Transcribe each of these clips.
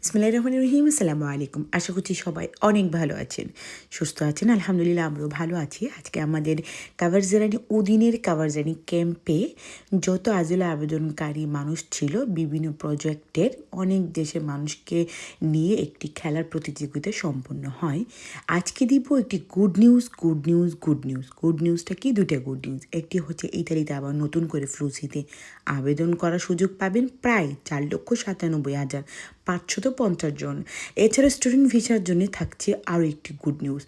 বিসমিল্লাহ রহমান রহিম। আসসালামু আলাইকুম আশা করছি সবাই অনেক ভালো আছেন। সুস্থ আছেন? আলহামদুলিল্লাহ, আমরাও ভালো আছি। আজকে আমাদের কাভার কাভারজারানি উদিনের কাভারজারানি ক্যাম্পে যত আজিলা আবেদনকারী মানুষ ছিল, বিভিন্ন প্রজেক্টের অনেক দেশের মানুষকে নিয়ে একটি খেলার প্রতিযোগিতা সম্পন্ন হয়। আজকে দিব একটি good news good news good news good নিউজটা কি? দুইটা গুড নিউজ একটি হচ্ছে ইতালিতে আবার নতুন করে ফ্লুসিতে আবেদন করার সুযোগ পাবেন প্রায় চার লক্ষ সাতানব্বই হাজার পাঁচশত পঞ্চাশ জন। এছাড়া স্টুডেন্ট ভিসার জন্য থাকছে আরও একটি গুড নিউজ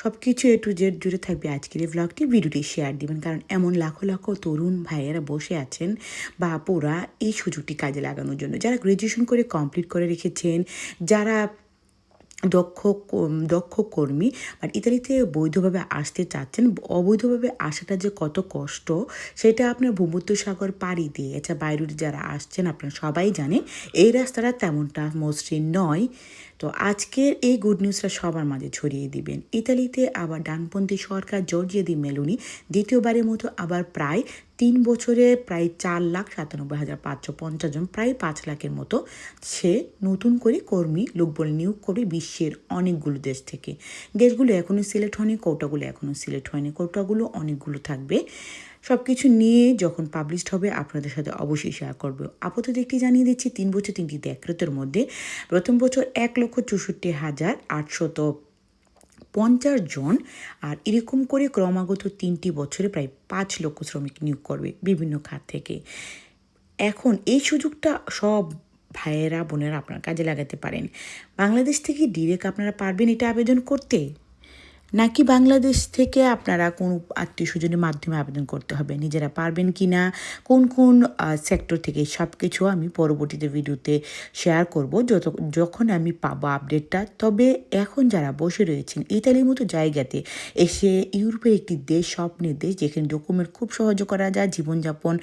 সব কিছু এ টু জেড জুড়ে থাকবে আজকের এই ব্লগটি ভিডিওটি শেয়ার দিবেন, কারণ এমন লাখো লাখো তরুণ ভাইয়েরা বসে আছেন বা আপুরা এই সুযোগটি কাজে লাগানোর জন্য। যারা গ্র্যাজুয়েশন করে কমপ্লিট করে রেখেছেন, যারা দক্ষ দক্ষ কর্মী বাট ইতালিতে বৈধভাবে আসতে চাচ্ছেন। অবৈধভাবে আসাটা যে কত কষ্ট, সেটা আপনার ভূমধ্যসাগর পাড়ি দিয়ে, এছাড়া বাইরের যারা আসছেন, আপনারা সবাই জানেন, এই রাস্তাটা তেমনটা মসৃণ নয়। তো আজকের এই গুড নিউজটা সবার মাঝে ছড়িয়ে দিবেন। ইতালিতে আবার ডানপন্থী সরকার জর্জিয়া দি মেলোনি দ্বিতীয়বারের মতো আবার প্রায় তিন বছরে প্রায় চার লাখ সাতানব্বই হাজার পাঁচশো পঞ্চাশ জন, প্রায় পাঁচ লাখের মতো সে নতুন করে কর্মী লোকবল নিয়োগ করে বিশ্বের অনেকগুলো দেশ থেকে। দেশগুলো এখনও সিলেক্ট হয়নি, কোটাগুলো এখনও সিলেক্ট হয়নি। কোটাগুলো অনেকগুলো থাকবে। সব কিছু নিয়ে যখন পাবলিশড হবে, আপনাদের সাথে অবশ্যই শেয়ার করব। আপাতত একটি জানিয়ে দিচ্ছি, তিন বছর তিনটি দেখরেতের মধ্যে প্রথম বছর এক লক্ষ চৌষট্টি হাজার আটশত পঞ্চাশ জন আর এরকম করে ক্রমাগত তিনটি বছরে প্রায় পাঁচ লক্ষ শ্রমিক নিয়োগ করবে বিভিন্ন খাত থেকে। এখন এই সুযোগটা সব ভাইয়েরা, বোনেরা আপনার কাজে লাগাতে পারেন। বাংলাদেশ থেকে ডিরেক্ট আপনারা পারবেন এটা আবেদন করতে? নাকি বাংলাদেশ থেকে আপনারা কোন আত্মীয় স্বজনের মাধ্যমে আবেদন করতে হবে? নিজেরা পারবেন কি না কোন কোন সেক্টর থেকে সব কিছু আমি পরবর্তীতে ভিডিওতে শেয়ার করব। যত, যখন আমি পাবো আপডেটটা তবে এখন যারা বসে রয়েছেন, ইতালির মতো জায়গাতে এসে ইউরোপের একটি দেশ স্বপ্নের দেশ, যেখানে ডকুমেন্ট খুব সহজে করা যায়, জীবনযাপন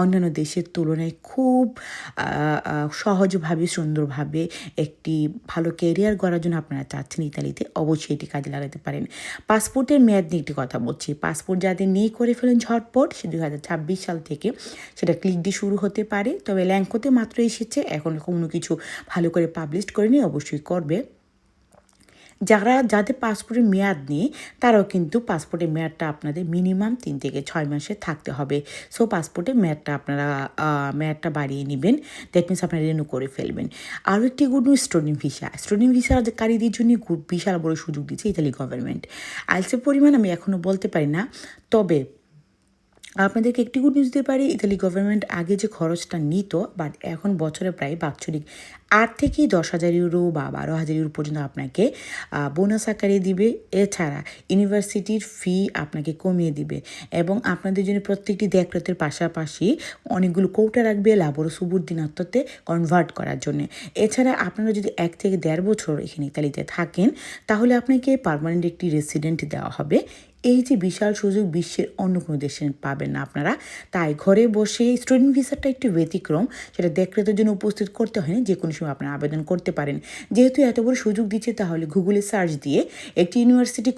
অন্যান্য দেশের তুলনায় খুব সহজভাবে, সুন্দরভাবে একটি ভালো ক্যারিয়ার গড়ার জন্য আপনারা চাচ্ছেন ইতালিতে, অবশ্যই এটি কাজে লাগাতে পারেন। পাসপোর্টের মেয়াদ নিয়ে একটি কথা বলছি। পাসপোর্ট যাদের নেই করে ফেলেন ঝটপট, সে দুই হাজার ছাব্বিশ সাল থেকে সেটা ক্লিক দিয়ে শুরু হতে পারে। তবে ল্যাঙ্কোতে মাত্র এসেছে। এখন কোনো কিছু ভালো করে পাবলিশ করে নিয়ে অবশ্যই করবে। যারা যাদের পাসপোর্টের মেয়াদ নেই, তারাও কিন্তু পাসপোর্টের মেয়াদটা আপনাদের মিনিমাম তিন থেকে ছয় মাসে থাকতে হবে। সো পাসপোর্টের মেয়াদটা আপনারা মেয়াদটা বাড়িয়ে নেবেন। দ্যাট মিনস আপনারা রেনু করে ফেলবেন। আরও একটি good news student visa student ভিসাকারীদের জন্য বিশাল বড় সুযোগ দিচ্ছে ইতালি গভর্নমেন্ট আইলসের পরিমাণ আমি এখনও বলতে পারি না। তবে আপনাদেরকে একটি গুড নিউজ দিতে পারি ইতালি গভর্নমেন্ট আগে যে খরচটা নিত বাট এখন বছরে প্রায় বাৎসরিক আট থেকে দশ হাজার ইউরো বা বারো হাজার ইউরো পর্যন্ত আপনাকে বোনাস আকারে দিবে। এছাড়া ইউনিভার্সিটির ফি আপনাকে কমিয়ে দিবে এবং আপনাদের জন্য প্রত্যেকটি দেখরতের পাশাপাশি অনেকগুলো কৌটা রাখবে লাবর সুবুদ্দিনাত্মতে কনভার্ট করার জন্য। এছাড়া আপনারা যদি এক থেকে দেড় বছর এখানে ইতালিতে থাকেন, তাহলে আপনাকে পার্মানেন্ট একটি রেসিডেন্ট দেওয়া হবে। এই যে বিশাল সুযোগ বিশ্বের অন্য কোনো দেশে পাবেন না আপনারা, তাই ঘরে বসে স্টুডেন্ট ভিসাটা একটু ব্যতিক্রম, সেটা দেখরেতের জন্য উপস্থিত করতে হয় না যে কোনো সময় আপনারা আবেদন করতে পারেন। যেহেতু এত বড় সুযোগ দিচ্ছে, তাহলে গুগলে সার্চ দিয়ে একটি ইউনিভার্সিটি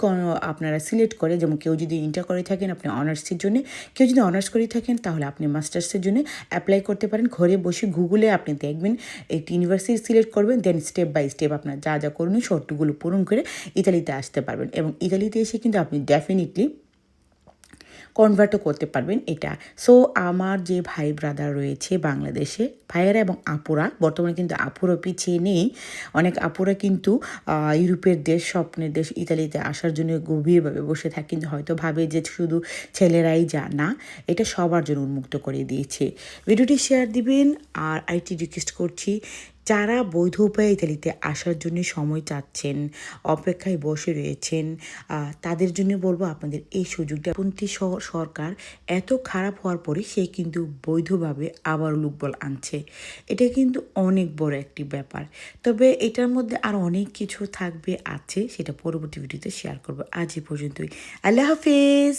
আপনারা সিলেক্ট করে, যেমন কেউ যদি ইন্টার করে থাকেন, আপনি অনার্সের জন্য, কেউ যদি অনার্স করে থাকেন, তাহলে আপনি মাস্টার্সের জন্য অ্যাপ্লাই করতে পারেন। ঘরে বসে গুগলে আপনি দেখবেন, একটি ইউনিভার্সিটি সিলেক্ট করবেন দেন স্টেপ বাই স্টেপ আপনার যা যা করণীয় শর্তগুলো পূরণ করে ইতালিতে আসতে পারবেন। এবং ইতালিতে এসে কিন্তু আপনি ডেফিনেটলি কনভার্টও করতে পারবেন এটা। সো আমার যে ভাই ব্রাদার রয়েছে বাংলাদেশে, ভাইয়েরা এবং আপুরা, বর্তমানে কিন্তু আপুরও পিছিয়ে নেই। অনেক আপুরা কিন্তু ইউরোপের দেশ, স্বপ্নের দেশ, ইতালিতে আসার জন্য গভীরভাবে বসে থাকে, কিন্তু হয়তো ভাবে যে শুধু ছেলেরাই যা না, এটা সবার জন্য উন্মুক্ত করে দিয়েছে। ভিডিওটি শেয়ার দিবেন, আর আইটি রিকোয়েস্ট করছি যারা বৈধ উপায়ে ইতালিতে আসার জন্য সময় চাচ্ছেন, অপেক্ষায় বসে রয়েছেন তাদের জন্য বলব আপনাদের এই সুযোগটা। পন্থী সরকার এত খারাপ হওয়ার পরে সে কিন্তু বৈধভাবে আবার লোকবল আনছে। এটা কিন্তু অনেক বড় একটি ব্যাপার। তবে এটার মধ্যে আর অনেক কিছু থাকবে, আছে, সেটা পরবর্তী ভিডিওতে শেয়ার করব। আজ এই পর্যন্তই। আল্লাহ হাফিজ!